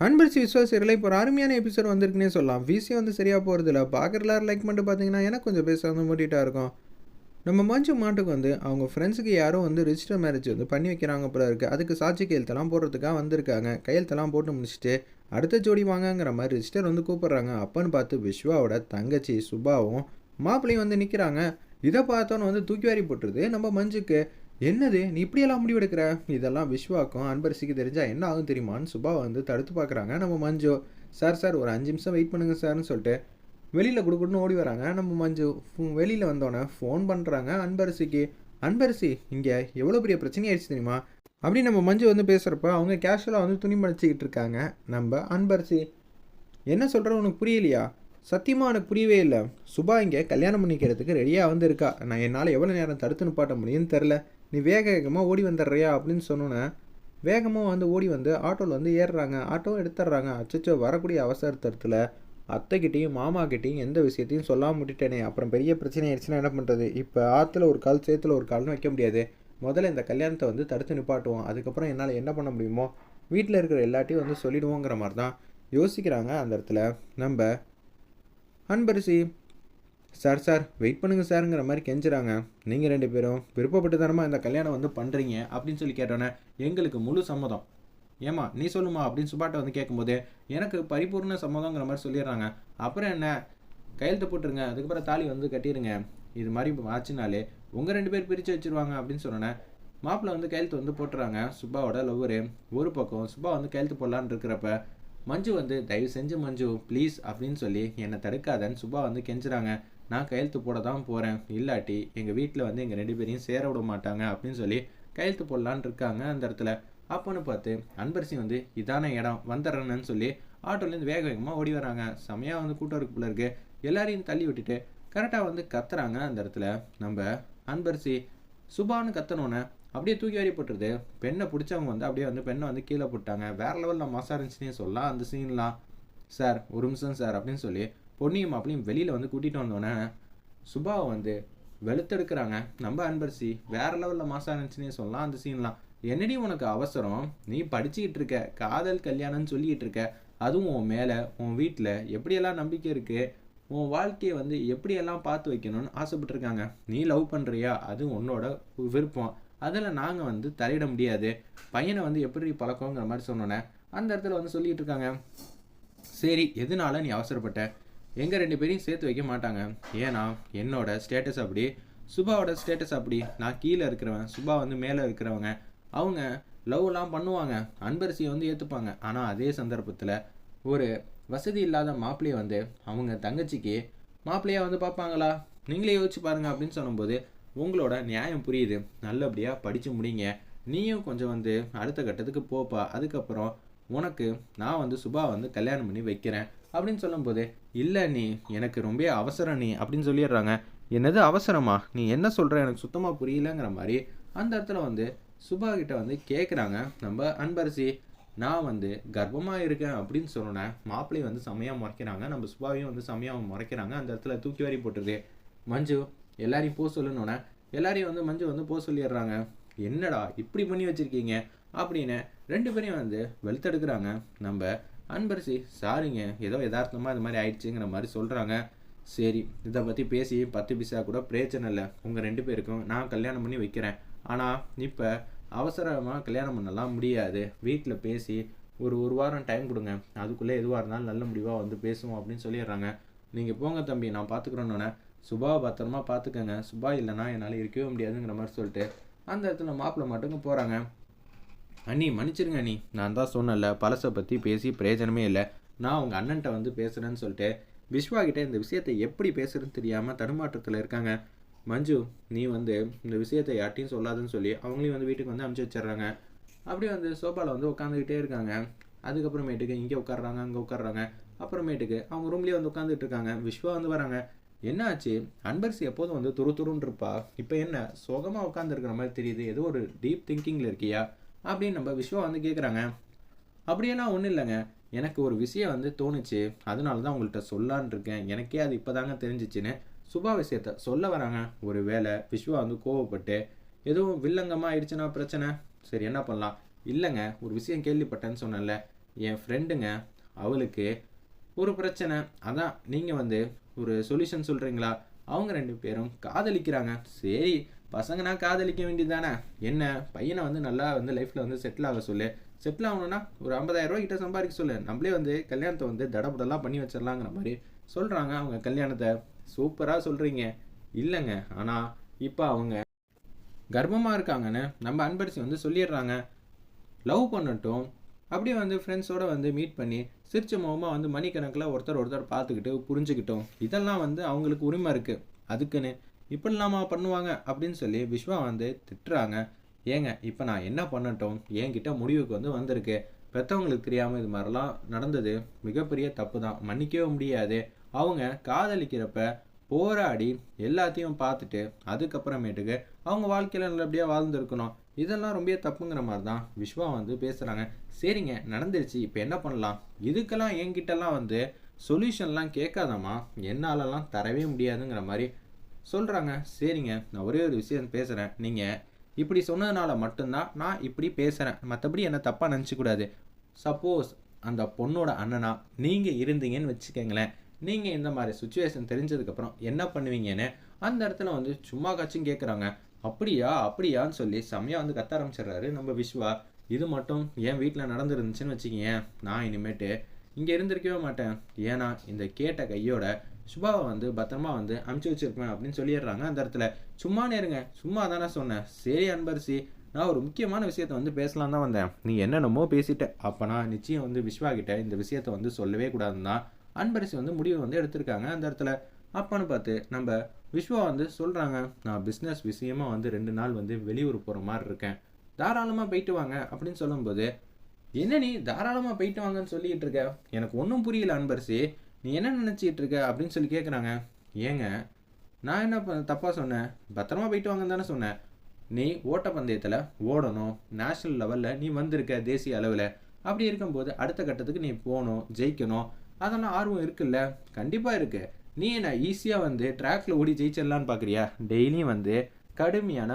அன்பரிசி விஸ்வாசியர்களை இப்போ ஒரு அருமையான எபிசோட் வந்திருக்குன்னே சொல்லலாம். விசி வந்து சரியாக போகிறதில்ல பார்க்குற எல்லாரும் லைக் பண்ணிட்டு பார்த்தீங்கன்னா எனக்கு கொஞ்சம் பேச வந்து மூட்டிகிட்டா இருக்கும். நம்ம மஞ்சு மாட்டுக்கு வந்து அவங்க ஃப்ரெண்ட்ஸுக்கு யாரும் வந்து ரிஜிஸ்டர் மேரேஜ் வந்து பண்ணி வைக்கிறாங்க போல இருக்குது அதுக்கு சாட்சி கையெழுத்தெல்லாம் போடுறதுக்காக வந்திருக்காங்க. கையெழுத்தெல்லாம் போட்டு முடிச்சுட்டு அடுத்த ஜோடி வாங்கங்கிற மாதிரி ரிஜிஸ்டர் வந்து கூப்பிட்றாங்க. அப்பன்னு பார்த்து விஸ்வாவோட தங்கச்சி சுபாவும் மாப்பிள்ளையும் வந்து நிற்கிறாங்க இதை பார்த்தோன்னு வந்து தூக்கி வாரி போட்டுருது. நம்ம மஞ்சுக்கு என்னது நீ இப்படியெல்லாம் முடிவெடுக்கிற? இதெல்லாம் விஸ்வாக்கும் அன்பரசிக்கு தெரிஞ்சால் என்ன ஆகும் தெரியுமான்னு சுபா வந்து தடுத்து பார்க்குறாங்க. நம்ம மஞ்சு சார் சார் ஒரு அஞ்சு நிமிஷம் வெயிட் பண்ணுங்க சார்னு சொல்லிட்டு வெளியில் கொடுக்கணும்னு ஓடி வராங்க. நம்ம மஞ்சு வெளியில் வந்தோடனே ஃபோன் பண்ணுறாங்க அன்பரசிக்கு. அன்பரசி இங்கே எவ்வளோ பெரிய பிரச்சனை ஆயிடுச்சு தெரியுமா? அப்படி நம்ம மஞ்சு வந்து பேசுகிறப்ப அவங்க கேஷுவலாக வந்து துணி மடிச்சிக்கிட்டு இருக்காங்க. நம்ம அன்பரசி என்ன சொல்கிற உனக்கு புரியலையா? சத்தியமாக எனக்கு புரியவே இல்லை. சுபா இங்கே கல்யாணம் பண்ணிக்கிறதுக்கு ரெடியாக வந்து இருக்கா நான் என்னால் எவ்வளோ நேரம் தடுத்து நிப்பாட்ட முடியும்னு தெரில. நீ வேக வேகமாக ஓடி வந்துடுறியா அப்படின்னு சொன்னோன்னே வேகமாக வந்து ஓடி வந்து ஆட்டோவில் வந்து ஏறுறாங்க. ஆட்டோ எடுத்துடுறாங்க. அச்சச்சோ வரக்கூடிய அவசரத்தில் அத்தைக்கிட்டேயும் மாமாக்கிட்டேயும் எந்த விஷயத்தையும் சொல்லாமல் விட்டுட்டேனே. அப்புறம் பெரிய பிரச்சனை ஆயிடுச்சுன்னா என்ன பண்ணுறது இப்போ ஆற்றுல ஒரு கால் சேத்துல ஒரு கால்னு வைக்க முடியாது. முதல்ல இந்த கல்யாணத்தை வந்து தடுத்து நிப்பாட்டுவோம். அதுக்கப்புறம் என்னால் என்ன பண்ண முடியுமோ வீட்டில் இருக்கிற எல்லாட்டையும் வந்து சொல்லிடுவோங்கிற மாதிரி தான் யோசிக்கிறாங்க அந்த இடத்துல. நம்ம அன்பரிசி சார் சார் வெயிட் பண்ணுங்கள் சாருங்கிற மாதிரி கெஞ்சுறாங்க. நீங்கள் ரெண்டு பேரும் விருப்பப்பட்டுதானமா இந்த கல்யாணம் வந்து பண்ணுறீங்க அப்படின்னு சொல்லி கேட்டோன்னே எங்களுக்கு முழு சம்மதம். ஏமா நீ சொல்லுமா அப்படின்னு சுபாட்டை வந்து கேட்கும்போது எனக்கு பரிபூர்ண சம்மதங்கிற மாதிரி சொல்லிடுறாங்க. அப்புறம் என்ன? கையெழுத்து போட்டுருங்க அதுக்கப்புறம் தாலி வந்து கட்டிடுங்க. இது மாதிரி ஆச்சுனாலே உங்கள் ரெண்டு பேர் பிரித்து வச்சிருவாங்க அப்படின்னு சொன்னோன்னே மாப்பிள்ளை வந்து கையெழுத்து வந்து போட்டுறாங்க. சுபாவோட லவ்வரு. ஒரு பக்கம் சுபா வந்து கையெழுத்து போடலான்னு இருக்கிறப்ப மஞ்சு வந்து தயவு செஞ்சு மஞ்சு ப்ளீஸ் அப்படின்னு சொல்லி என்னை தடுக்காதன்னு சுபா வந்து கெஞ்சுறாங்க. நான் கையெழுத்து போட தான் போகிறேன் இல்லாட்டி எங்கள் வீட்டில் வந்து எங்கள் ரெண்டு பேரையும் சேர விட மாட்டாங்க அப்படின்னு சொல்லி கையெழுத்து போடலான்னு இருக்காங்க அந்த இடத்துல. அப்போன்னு பார்த்து அன்பரசி வந்து இதான இடம் வந்துடுறேன்னு சொல்லி ஆட்டோலேருந்து வேக வேகமாக ஓடி வராங்க. செமையாக வந்து கூட்டம் இருக்கு இருக்கு. எல்லாரையும் தள்ளி விட்டுட்டு கரெக்டாக வந்து கத்துறாங்க அந்த இடத்துல. நம்ம அன்பரசி சுபான்னு கத்தனோன்னே அப்படியே தூக்கி வாரி போட்டுருது. பெண்ணை பிடிச்சவங்க வந்து அப்படியே வந்து பெண்ணை வந்து கீழே போட்டாங்க. வேற லெவலில் மாசா இருந்துச்சுன்னே சொல்லலாம் அந்த சீன்லாம் சார் ஒரு நிமிஷம் சார் அப்படின்னு சொல்லி பொன்னியும் மாப்பிளையும் வெளியில் வந்து கூட்டிகிட்டு வந்தோடனே சுபாவை வந்து வெளுத்தெடுக்கிறாங்க. நம்ம அன்பரசி வேற லெவலில் மாசா இருந்துச்சுன்னே சொல்லலாம் அந்த சீன்லாம் என்னடி உனக்கு அவசரம்? நீ படிச்சுக்கிட்டு இருக்க காதல் கல்யாணம்னு சொல்லிக்கிட்டு இருக்க. அதுவும் உன் மேலே உன் வீட்டில் எப்படியெல்லாம் நம்பிக்கை இருக்குது உன் வாழ்க்கையை வந்து எப்படியெல்லாம் பார்த்து வைக்கணும்னு ஆசைப்பட்டிருக்காங்க. நீ லவ் பண்ணுறியா அது உன்னோட விருப்பம். அதில் நாங்கள் வந்து தலையிட முடியாது. பையனை வந்து எப்படி பழக்கங்கிற மாதிரி சொன்னோன்னே அந்த இடத்துல வந்து சொல்லிகிட்டு இருக்காங்க. சரி எதனால நீ அவசரப்பட்ட? எங்கள் ரெண்டு பேரையும் சேர்த்து வைக்க மாட்டாங்க. ஏன்னா என்னோட ஸ்டேட்டஸ் அப்படி சுபாவோட ஸ்டேட்டஸ் அப்படி. நான் கீழே இருக்கிறவன் சுபா வந்து மேலே இருக்கிறவங்க அவங்க லவ்லாம் பண்ணுவாங்க. அன்பரசியை வந்து ஏற்றுப்பாங்க ஆனால் அதே சந்தர்ப்பத்தில் ஒரு வசதி இல்லாத மாப்பிள்ளையை வந்து அவங்க தங்கச்சிக்கு மாப்பிள்ளையாக வந்து பார்ப்பாங்களா? நீங்களே யோசிச்சு பாருங்க அப்படின்னு சொல்லும்போது உங்களோட நியாயம் புரியுது. நல்லபடியாக படித்து முடிங்க. நீயும் கொஞ்சம் வந்து அடுத்த கட்டத்துக்கு போப்பா. அதுக்கப்புறம் உனக்கு நான் வந்து சுபா வந்து கல்யாணம் பண்ணி வைக்கிறேன் அப்படின்னு சொல்லும்போது இல்லை நீ எனக்கு ரொம்ப அவசரம் நீ அப்படின்னு சொல்லிடுறாங்க. என்னது அவசரமா? நீ என்ன சொல்கிற எனக்கு சுத்தமாக புரியலங்கிற மாதிரி அந்த இடத்துல வந்து சுபா கிட்ட வந்து கேட்குறாங்க நம்ம அன்பரசி நான் வந்து கர்ப்பமாக இருக்கேன் அப்படின்னு சொன்னேன் மாப்பிள்ளையை வந்து செமையாக முறைக்கிறாங்க. நம்ம சுபாவையும் வந்து செமையாக முறைக்கிறாங்க. அந்த இடத்துல தூக்கி வாரி போட்டுருது மஞ்சு எல்லாரையும் போக சொல்லணுன்னே எல்லாரையும் வந்து மஞ்சு வந்து போக சொல்லிடுறாங்க. என்னடா இப்படி பண்ணி வச்சுருக்கீங்க? அப்படின்னு ரெண்டு பேரையும் வந்து வெளுத்தெடுக்கிறாங்க நம்ம அன்பரசி சாரிங்க ஏதோ யதார்த்தமாக இது மாதிரி ஆயிடுச்சுங்கிற மாதிரி சொல்கிறாங்க சரி இதை பற்றி பேசி பத்து பிசா கூட பிரச்சனை இல்லை. உங்கள் ரெண்டு பேருக்கும் நான் கல்யாணம் பண்ணி வைக்கிறேன். ஆனால் இப்போ அவசரமாக கல்யாணம் பண்ணலாம் முடியாது. வீட்டில் பேசி ஒரு ஒரு வாரம் டைம் கொடுங்க. அதுக்குள்ளே எதுவாக இருந்தாலும் நல்ல முடிவாக வந்து பேசுவோம் அப்படின்னு சொல்லிடுறாங்க. நீங்கள் போங்க தம்பி நான் பார்த்துக்குறேன்னொன்னே சுபாவை பத்திரமா பார்த்துக்கங்க சுபா இல்லைனா என்னால் இருக்கவே முடியாதுங்கிற மாதிரி சொல்லிட்டு அந்த இடத்துல மாப்பிள்ளை மட்டும் போகிறாங்க அண்ணி மன்னிச்சிருங்க அண்ணி. நான் தான் சொன்னல பழசை பற்றி பேசி பிரயோஜனமே இல்லை. நான் உங்கள் அண்ணன்ட்ட வந்து பேசுகிறேன்னு சொல்லிட்டு விஸ்வா கிட்டே இந்த விஷயத்தை எப்படி பேசுகிறேன்னு தெரியாமல் தடுமாற்றத்தில் இருக்காங்க. மஞ்சு நீ வந்து இந்த விஷயத்தை யார்ட்டையும் சொல்லாதுன்னு சொல்லி அவங்களையும் வந்து வீட்டுக்கு வந்து அனுப்பிச்சி வச்சிடுறாங்க. அப்படியே வந்து சோஃபாவில் வந்து உட்காந்துக்கிட்டே இருக்காங்க. அதுக்கப்புறமேட்டுக்கு இங்கே உட்காடுறாங்க அங்கே உட்காடுறாங்க அப்புறமேட்டுக்கு அவங்க ரூம்லேயே வந்து உட்காந்துட்டு இருக்காங்க. விஸ்வா வந்து வராங்க. என்னாச்சு? அன்பரசி எப்போதும் வந்து துரு துருன்னு இருப்பா. இப்போ என்ன சுகமாக உட்காந்துருக்கிற மாதிரி தெரியுது. ஏதோ ஒரு டீப் திங்கிங்கில் இருக்கியா? அப்படின்னு நம்ம விஸ்வா வந்து கேட்குறாங்க அப்படியெல்லாம் ஒன்றும் இல்லைங்க. எனக்கு ஒரு விஷயம் வந்து தோணுச்சு. அதனால தான் உங்கள்கிட்ட சொல்லான்னு இருக்கேன். எனக்கே அது இப்போ தாங்க தெரிஞ்சிச்சுன்னு சுபா விஷயத்த சொல்ல வராங்க. ஒரு வேளை விஸ்வா வந்து கோவப்பட்டு எதுவும் வில்லங்கமாக ஆயிடுச்சுன்னா பிரச்சனை. சரி என்ன பண்ணலாம்? இல்லைங்க. ஒரு விஷயம் கேள்விப்பட்டேன்னு சொன்னேன்ல. என் ஃப்ரெண்டுங்க அவளுக்கு ஒரு பிரச்சனை. அதான் நீங்கள் வந்து ஒரு சொல்யூஷன் சொல்கிறீங்களா அவங்க ரெண்டு பேரும் காதலிக்கிறாங்க. சரி பசங்கன்னா காதலிக்க வேண்டியதானே என்ன? பையனை வந்து நல்லா வந்து லைஃப்பில் வந்து செட்டில் ஆக சொல்லு. செட்டில் ஆகணும்னா ஒரு 50000 ரூபாய் கிட்ட சம்பாதிக்க சொல்லு. நம்மளே வந்து கல்யாணத்தை வந்து தடபுடலாம் பண்ணி வச்சிடலாங்கிற மாதிரி சொல்கிறாங்க அவங்க கல்யாணத்தை. சூப்பராக சொல்கிறீங்க இல்லைங்க. ஆனால் இப்போ அவங்க கர்ப்பமாக இருக்காங்கன்னு நம்ம அன்பரசி வந்து சொல்லிடுறாங்க. லவ் பண்ணட்டும். அப்படியே வந்து ஃப்ரெண்ட்ஸோடு வந்து மீட் பண்ணி சிரிச்ச முகமாக வந்து மணிக்கணக்கில் ஒருத்தர் ஒருத்தர் பார்த்துக்கிட்டு புரிஞ்சுக்கிட்டோம். இதெல்லாம் வந்து அவங்களுக்கு உரிமை இருக்குது அதுக்குன்னு இப்படிலாமா பண்ணுவாங்க அப்படின்னு சொல்லி விஸ்வா வந்து திட்டுறாங்க. ஏங்க இப்போ நான் என்ன பண்ணட்டும்? என்கிட்ட முடிவுக்கு வந்து வந்திருக்கு. பெற்றவங்களுக்கு தெரியாமல் இது மாதிரிலாம் நடந்தது மிகப்பெரிய தப்பு தான். மன்னிக்கவே முடியாது. அவங்க காதலிக்கிறப்ப போராடி எல்லாத்தையும் பார்த்துட்டு அதுக்கப்புறமேட்டுக்கு அவங்க வாழ்க்கையில் நல்லபடியாக வாழ்ந்துருக்கணும். இதெல்லாம் ரொம்ப தப்புங்கிற மாதிரி தான் விஸ்வா வந்து பேசுகிறாங்க சரிங்க நடந்துருச்சு. இப்போ என்ன பண்ணலாம்? இதுக்கெல்லாம் என்கிட்டலாம் வந்து சொல்யூஷன்லாம் கேட்காதம்மா. என்னாலலாம் தரவே முடியாதுங்கிற மாதிரி சொல்கிறாங்க சரிங்க நான் ஒரே ஒரு விஷயம் பேசுகிறேன் நீங்கள் இப்படி சொன்னதுனால மட்டும்தான் நான் இப்படி பேசுகிறேன் மற்றபடி என்னை தப்பாக நினச்சிக்கூடாது சப்போஸ் அந்த பொண்ணோட அண்ணனா நீங்கள் இருந்தீங்கன்னு வச்சுக்கோங்களேன். நீங்கள் இந்த மாதிரி சுச்சுவேஷன் தெரிஞ்சதுக்கப்புறம் என்ன பண்ணுவீங்கன்னு அந்த இடத்துல வந்து சும்மா காச்சும் கேட்குறாங்க அப்படியா அப்படியான்னு சொல்லி செம்மையாக வந்து கத்த ஆரம்பிச்சிடுறாரு நம்ம விஸ்வா இது மட்டும் என் வீட்டில் நடந்துருந்துச்சுன்னு வச்சுக்கிங்க நான் இனிமேட்டு இங்கே இருந்திருக்கவே மாட்டேன். ஏன்னா இந்த கேட்ட கையோட சுபாவை வந்து பத்திரமா வந்து அமுச்சு வச்சிருப்பேன் அப்படின்னு சொல்லிடுறாங்க. அந்த இடத்துல சும்மா நேருங்க சும்மா தானே சொன்னேன் சரி அன்பரசி நான் ஒரு முக்கியமான விஷயத்த வந்து பேசலாம் தான் வந்தேன். நீ என்னென்னமோ பேசிட்ட. அப்போ நான் நிச்சயம் வந்து விஸ்வா கிட்ட இந்த விஷயத்த வந்து சொல்லவே கூடாதுன்னு தான் அன்பரசி வந்து முடிவு வந்து எடுத்திருக்காங்க. அந்த இடத்துல அப்பன்னு பார்த்து நம்ம விஸ்வா வந்து சொல்கிறாங்க நான் பிஸ்னஸ் விஷயமா வந்து ரெண்டு நாள் வந்து வெளியூர் போகிற மாதிரி இருக்கேன். தாராளமாக போயிட்டு வாங்க. அப்படின்னு சொல்லும்போது என்ன நீ தாராளமாக போயிட்டு வாங்கன்னு சொல்லிட்டு இருக்க? எனக்கு ஒன்றும் புரியல அன்பரசி நீ என்ன நினச்சிக்கிட்டு இருக்க அப்படின்னு சொல்லி கேட்குறாங்க ஏங்க நான் என்ன தப்பாக சொன்னேன்? பத்திரமா போயிட்டு வாங்கன்னு தானே சொன்னேன். நீ ஓட்டப்பந்தயத்தில் ஓடணும். நேஷ்னல் லெவலில் நீ வந்திருக்க தேசிய அளவில். அப்படி இருக்கும்போது அடுத்த கட்டத்துக்கு நீ போகணும் ஜெயிக்கணும். அதெல்லாம் ஆர்வம் இருக்குல்ல? கண்டிப்பாக இருக்கு. நீ என்ன ஈஸியாக வந்து ட்ராக்ல ஓடி ஜெயிச்சிடலான்னு பார்க்குறியா டெய்லியும் வந்து கடுமையான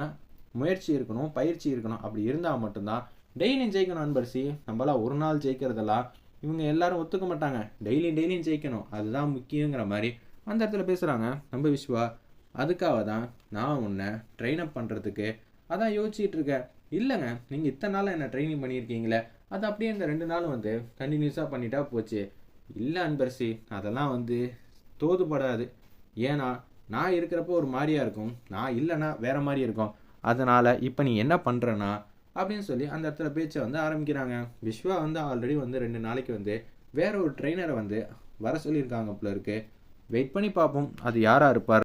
முயற்சி இருக்கணும் பயிற்சி இருக்கணும். அப்படி இருந்தால் மட்டும்தான் டெய்லியும் ஜெயிக்கணும் அன்பரசி. நம்மளாம் ஒரு நாள் ஜெயிக்கிறதெல்லாம் இவங்க எல்லாரும் ஒத்துக்க மாட்டாங்க. டெய்லியும் டெய்லியும் ஜெயிக்கணும். அதுதான் முக்கியங்கிற மாதிரி அந்த இடத்துல பேசுகிறாங்க நம்ம விஸ்வா அதுக்காக தான் நான் உன்னை ட்ரெயின் அப் பண்ணுறதுக்கு அதான் யோசிச்சுட்டு இருக்கேன். இல்லைங்க நீங்கள் இத்தனை நாள் என்ன ட்ரைனிங் பண்ணியிருக்கீங்களே? அது அப்படியே இந்த ரெண்டு நாள் வந்து கண்டினியூஸாக பண்ணிட்டா போச்சு. இல்லை அன்பரசி அதெல்லாம் வந்து தோதுபடாது. ஏன்னா நான் இருக்கிறப்போ ஒரு மாதிரியாக இருக்கும். நான் இல்லைன்னா வேறு மாதிரி இருக்கும். அதனால் இப்போ நீ என்ன பண்ணுறேன்னா அப்படின்னு சொல்லி அந்த இடத்துல பேச்சை வந்து ஆரம்பிக்கிறாங்க. விஸ்வா வந்து ஆல்ரெடி வந்து ரெண்டு நாளைக்கு வந்து வேற ஒரு ட்ரெயினரை வந்து வர சொல்லியிருக்காங்க போல இருக்கு. வெயிட் பண்ணி பார்ப்போம். அது யாராக இருப்பார்?